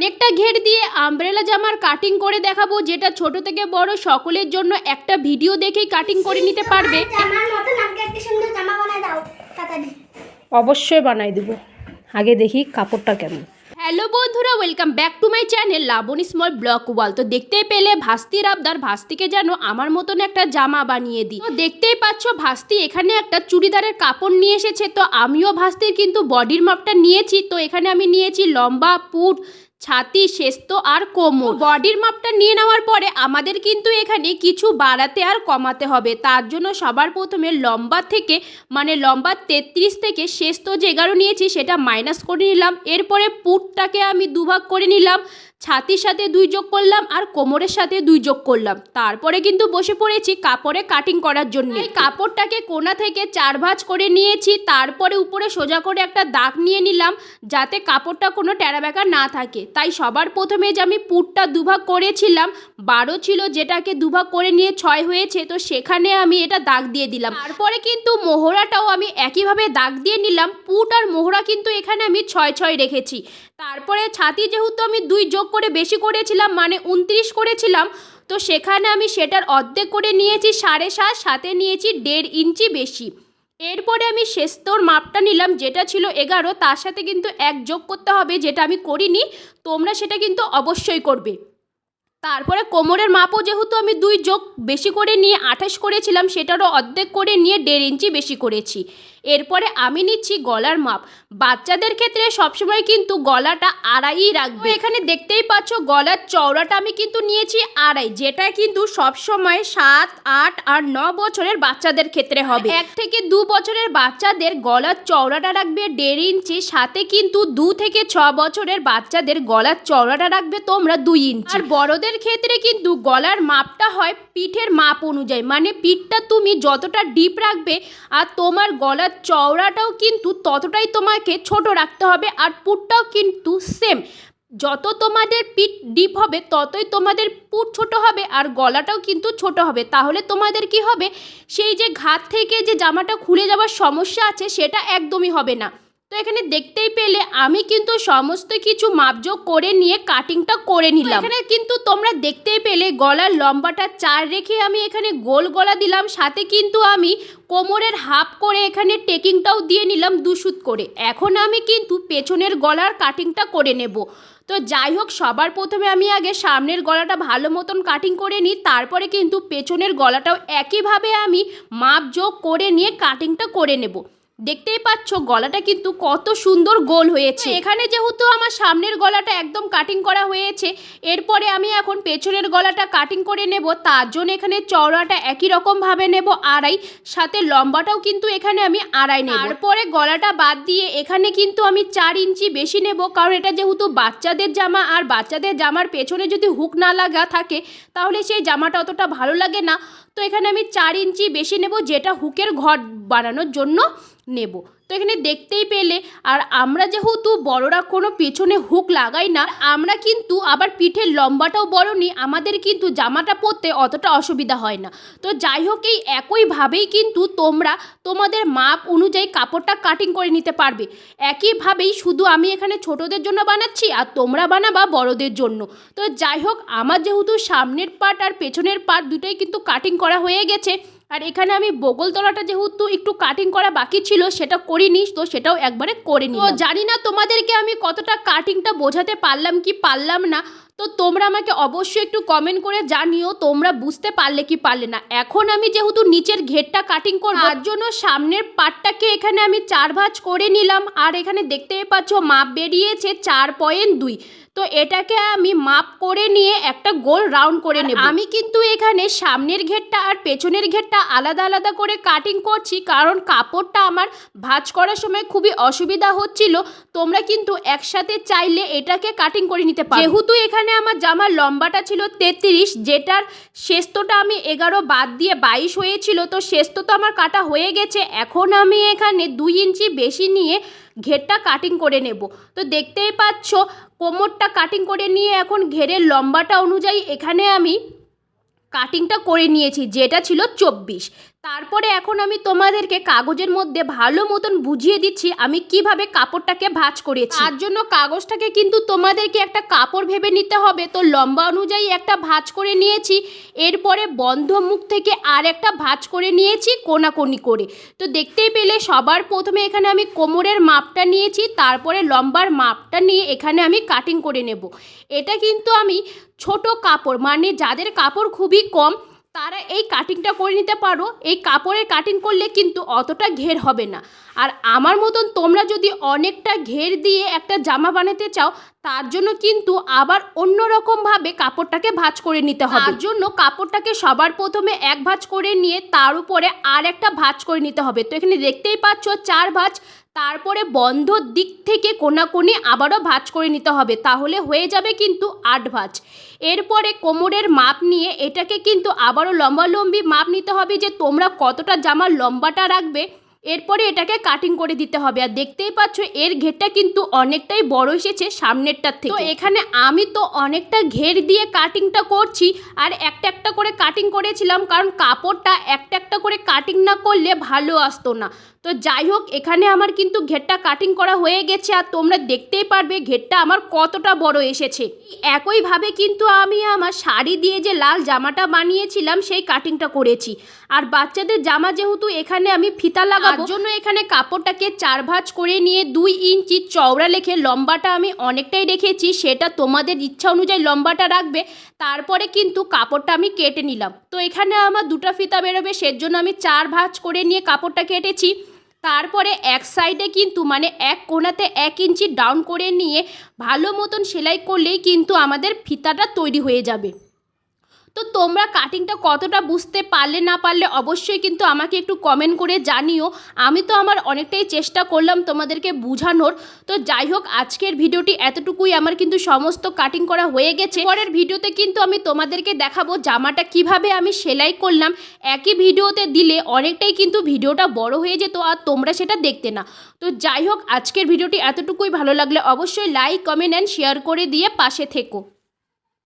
অনেকটা ঘের দিয়ে আমব্রেলা জামার কাটিং করে দেখাবো যেটা ছোট থেকে বড় সকলের জন্য একটা ভিডিও দেখেই কাটিং করে নিতে পারবে। জামার মতন আমাকে একটা সুন্দর জামা বানায় অবশ্যই বানাই দেবো। আগে দেখি কাপড়টা কেমন। হ্যালো বন্ধুরা welcome back to my channel Laboni small block wall তো দেখতেই পেলে ভাস্তির আবদার ভাস্তিকে যেন আমার মতন একটা জামা বানিয়ে দিই। তো দেখতেই পাচ্ছ ভাস্তি এখানে একটা চুড়িদারের কাপড় নিয়ে এসেছে। তো আমিও ভাস্তির কিন্তু বডির মাপটা নিয়েছি। তো এখানে আমি নিয়েছি লম্বা পুট ছাতি শেস্ত আর কোমর। বডির মাপটা নিয়ে নেওয়ার পরে আমাদের কিন্তু এখানে কিছু বাড়াতে আর কমাতে হবে। তার জন্য সবার প্রথমে লম্বা থেকে মানে লম্বা তেত্রিশ থেকে শেস্ত যে এগারো নিয়েছি, সেটা মাইনাস করে নিলাম। এরপরে পুটটাকে আমি দুভাগ করে নিলাম। ছাতির সাথে দুই যোগ করলাম আর কোমরের সাথে দুই যোগ করলাম। তারপরে কিন্তু বসে পড়েছি কাপড়ে কাটিং করার জন্য। এই কাপড়টাকে কোনা থেকে চার ভাঁজ করে নিয়েছি, তারপরে উপরে সোজা করে একটা দাগ নিয়ে নিলাম যাতে কাপড়টা কোনো টেরাবেকা না থাকে। তাই সবার প্রথমে যে আমি পুটটা দুভাগ করেছিলাম, বারো ছিল যেটাকে দুভাগ করে নিয়ে ছয় হয়েছে, তো সেখানে আমি এটা দাগ দিয়ে দিলাম। তারপরে কিন্তু মোহরাটাও আমি একইভাবে দাগ দিয়ে নিলাম, পুট আর মোহরা কিন্তু এখানে আমি ছয় ছয় রেখেছি। তারপরে ছাতি যেহেতু আমি দুই যোগ করে বেশি করেছিলাম মানে উনত্রিশ করেছিলাম, তো সেখানে আমি সেটার অর্ধেক করে নিয়েছি, সাড়ে সাত সাথে নিয়েছি দেড় ইঞ্চি বেশি। এরপরে আমি শেস্তর মাপটা নিলাম, যেটা ছিল এগারো, তার সাথে কিন্তু এক যোগ করতে হবে, যেটা আমি করিনি, তোমরা সেটা কিন্তু অবশ্যই করবে। তারপরে কোমরের মাপও যেহেতু আমি দুই যোগ বেশি করে নিয়ে আঠাশ করেছিলাম, সেটারও অর্ধেক করে নিয়ে দেড় ইঞ্চি বেশি করেছি। এরপরে আমি নিচ্ছি গলার মাপ। বাচ্চাদের ক্ষেত্রে সবসময় কিন্তু গলাটা আড়াই রাখবে। এখানে দেখতেই পাচ্ছ গলার চওড়াটা আমি কিন্তু নিয়েছি আড়াই, যেটা কিন্তু সবসময় সাত, আট আর ন বছরের বাচ্চাদের ক্ষেত্রে হবে। এক থেকে দু বছরের বাচ্চাদের গলার চওড়াটা রাখবে দেড় ইঞ্চি, সাথে কিন্তু দু থেকে ছ বছরের বাচ্চাদের গলার চওড়াটা রাখবে তোমরা দুই ইঞ্চি। আর বড়দের ক্ষেত্রে কিন্তু গলার মাপটা হয় পিঠের মাপ অনুযায়ী মানে পিঠটা তুমি যতটা ডিপ রাখবে আর তোমার গলার চওড়াটাও কিন্তু ততটাই তোমাকে ছোট রাখতে হবে আর পুটটাও কিন্তু সেম যত তোমাদের পিঠ ডিপ হবে, ততই তোমাদের পুট ছোট হবে আর গলাটাও কিন্তু ছোট হবে। তাহলে তোমাদের কি হবে? সেই যে ঘাত থেকে যে জামাটা খুলে যাওয়ার সমস্যা আছে, সেটা একদমই হবে না। তো এখানে দেখতেই পেলে আমি কিন্তু সমস্ত কিছু মাপযোগ করে নিয়ে কাটিংটা করে নিলাম। এখানে কিন্তু তোমরা দেখতেই পেলে গলার লম্বাটা চার রেখে আমি এখানে গোল গলা দিলাম সাথে কিন্তু আমি কোমরের হাফ করে এখানে টেকিংটাও দিয়ে নিলাম দুশুত করে। এখন আমি কিন্তু পেছনের গলার কাটিংটা করে নেব। তো যাই হোক সবার প্রথমে আমি আগে সামনের গলাটা ভালো মতন কাটিং করে নিই তারপরে কিন্তু পেছনের গলাটাও একইভাবে আমি মাপ যোগ করে নিয়ে কাটিংটা করে নেব। দেখতেই পাচ্ছ, গলাটা কিন্তু কত সুন্দর গোল হয়েছে। এখানে যেহেতু আমার সামনের গলাটা একদম কাটিং করা হয়েছে, এরপরে আমি এখন পেছনের গলাটা কাটিং করে নেব, তার জন্য এখানে চওড়াটা একই রকমভাবে নেব, আড়াই, সাথে লম্বাটাও কিন্তু এখানে আমি আড়াই নেব। তারপরে গলাটা বাদ দিয়ে এখানে কিন্তু আমি চার ইঞ্চি বেশি নেব, কারণ এটা যেহেতু বাচ্চাদের জামা, আর বাচ্চাদের জামার পেছনে যদি হুক না লাগা থাকে, তাহলে সেই জামাটা অতটা ভালো লাগে না। তো এখানে আমি চার ইঞ্চি বেশি নেব, যেটা হুকের ঘর বানানোর জন্য। নেব। তো এখানে দেখতেই পেলে, আর আমরা যেহেতু বড়রা কোনো পেছনে হুক লাগাই না, আমরা কিন্তু আবার পিঠের লম্বাটাও বড় নিই, আমাদের কিন্তু জামাটা পরতে অতটা অসুবিধা হয় না। তো যাই হোক, এই একইভাবেই কিন্তু তোমরা তোমাদের মাপ অনুযায়ী কাপড়টা কাটিং করে নিতে পারবে। একইভাবেই শুধু আমি এখানে ছোটদের জন্য বানাচ্ছি, আর তোমরা বানাবা বড়দের জন্য। তো যাই হোক, আমার যেহেতু সামনের পার্ট আর পেছনের পার্ট দুটোই কিন্তু কাটিং করা হয়ে গেছে আর এখানে আমি বগল তলাটা যেহেতু একটু কাটিং করা বাকি ছিল সেটা করিনি তো সেটাও একবারে করে নি তো জানি না তোমাদেরকে আমি কতটা কাটিংটা বোঝাতে পারলাম কি পারলাম না তো তোমরা আমাকে অবশ্যই একটু কমেন্ট করে জানিও তোমরা বুঝতে পারলে কি পারলে না। এখন আমি যেহেতু নিচের ঘেরটা কাটিং করব তার জন্য সামনের পাটটাকে এখানে আমি চার ভাঁজ করে নিলাম। আর এখানে দেখতেই পাচ্ছ মাপ বেরিয়েছে চার পয়েন্ট দুই। তো এটাকে আমি মাপ করে নিয়ে একটা গোল রাউন্ড করে নেব। আমি কিন্তু এখানে সামনের ঘেরটা আর পেছনের ঘেরটা আলাদা আলাদা করে কাটিং করছি কারণ কাপড়টা আমার ভাঁজ করার সময় খুবই অসুবিধা হচ্ছিল। তোমরা কিন্তু একসাথে চাইলে এটাকে কাটিং করে নিতে পারো। যেহেতু এখানে আমার জামার লম্বাটা ছিল তেত্রিশ যেটার শেস্তটা আমি এগারো বাদ দিয়ে বাইশ হয়েছিল তো শেস্ত তো আমার কাটা হয়ে গেছে। এখন আমি এখানে দুই ইঞ্চি বেশি নিয়ে ঘেরটা কাটিং করে নেব। তো দেখতেই পাচ্ছ কোমরটা কাটিং করে নিয়ে এখন ঘেরের লম্বাটা অনুযায়ী এখানে আমি কাটিংটা করে নিয়েছি, যেটা ছিল চব্বিশ। তারপরে এখন আমি তোমাদেরকে কাগজের মধ্যে ভালো মতন বুঝিয়ে দিচ্ছি আমি কীভাবে কাপড়টাকে ভাঁজ করেছি। তার জন্য কাগজটাকে কিন্তু তোমাদেরকে একটা কাপড় ভেবে নিতে হবে। তো লম্বা অনুযায়ী একটা ভাঁজ করে নিয়েছি, এরপরে বন্ধ মুখ থেকে আর একটা ভাঁজ করে নিয়েছি কোনাকোনি করে। তো দেখতেই পেলে সবার প্রথমে এখানে আমি কোমরের মাপটা নিয়েছি, তারপরে লম্বার মাপটা নিয়ে এখানে আমি কাটিং করে নেব। এটা কিন্তু আমি ছোট কাপড় মানে যাদের কাপড় খুবই কম তারা এই কাটিংটা করে নিতে পারো। এই কাপড়ের কাটিং করলে কিন্তু অতটা ঘের হবে না। আর আমার মতন তোমরা যদি অনেকটা ঘের দিয়ে একটা জামা বানাতে চাও, তার জন্য কিন্তু আবার অন্য রকমভাবে কাপড়টাকে ভাঁজ করে নিতে হবে। তার জন্য কাপড়টাকে সবার প্রথমে এক ভাঁজ করে নিয়ে তার উপরে আর একটা ভাঁজ করে নিতে হবে। তো এখানে দেখতেই পাচ্ছ, চার ভাঁজ তারপরে বন্ধর দিক থেকে কোনাকুনি আবারও ভাঁজ করে নিতে হবে, তাহলে হয়ে যাবে কিন্তু আট ভাঁজ। এরপরে কোমরের মাপ নিয়ে এটাকে কিন্তু আবারও লম্বালম্বি মাপ নিতে হবে যে তোমরা কতটা জামার লম্বাটা রাখবে এরপরে এটাকে কাটিং করে দিতে হবে। আর দেখতেই পাচ্ছ এর ঘেরটা কিন্তু অনেকটাই বড় এসেছে সামনেরটার থেকে। তো এখানে আমি তো অনেকটা ঘের দিয়ে কাটিংটা করছি আর একটা একটা করে কাটিং করেছিলাম কারণ কাপড়টা একটা একটা করে কাটিং না করলে ভালো আসতো না। তো যাই হোক এখানে আমার কিন্তু ঘেরটা কাটিং করা হয়ে গেছে আর তোমরা দেখতেই পারবে ঘেরটা আমার কতটা বড় এসেছে। একইভাবে কিন্তু আমি আমার শাড়ি দিয়ে যে লাল জামাটা বানিয়েছিলাম সেই কাটিংটা করেছি। আর বাচ্চাদের জামা যেহেতু এখানে আমি ফিতা লাগাবো জন্য এখানে কাপড়টাকে চার ভাঁজ করে নিয়ে দুই ইঞ্চি চওড়া লেখে লম্বাটা আমি অনেকটাই রেখেছি সেটা তোমাদের ইচ্ছা অনুযায়ী লম্বাটা রাখবে। তারপরে কিন্তু কাপড়টা আমি কেটে নিলাম। তো এখানে আমার দুটো ফিতা বেরোবে সেজন্য আমি চার ভাঁজ করে নিয়ে কাপড়টা কেটেছি। তারপরে এক সাইডে কিন্তু মানে এক কোণাতে এক ইঞ্চি ডাউন করে নিয়ে ভালো মতন সেলাই করলেই কিন্তু আমাদের ফিতাটা তৈরি হয়ে যাবে। তো তোমরা কাটিংটা কতটা বুঝতে পারলে না পারলে অবশ্যই কিন্তু আমাকে একটু কমেন্ট করে জানিও। আমি তো আমার অনেকটাই চেষ্টা করলাম তোমাদেরকে বোঝানোর। তো যাই হোক, আজকের ভিডিওটি এতটুকুই। আমার কিন্তু সমস্ত কাটিং করা হয়ে গেছে। পরের ভিডিওতে কিন্তু আমি তোমাদেরকে দেখাবো জামাটা কীভাবে আমি সেলাই করলাম। একই ভিডিওতে দিলে অনেকটাই কিন্তু ভিডিওটা বড় হয়ে যেত আর তোমরা সেটা দেখতে না। তো যাই হোক, আজকের ভিডিওটি এতটুকুই। ভালো লাগলে অবশ্যই লাইক কমেন্ট অ্যান্ড শেয়ার করে দিয়ে পাশে থেকো।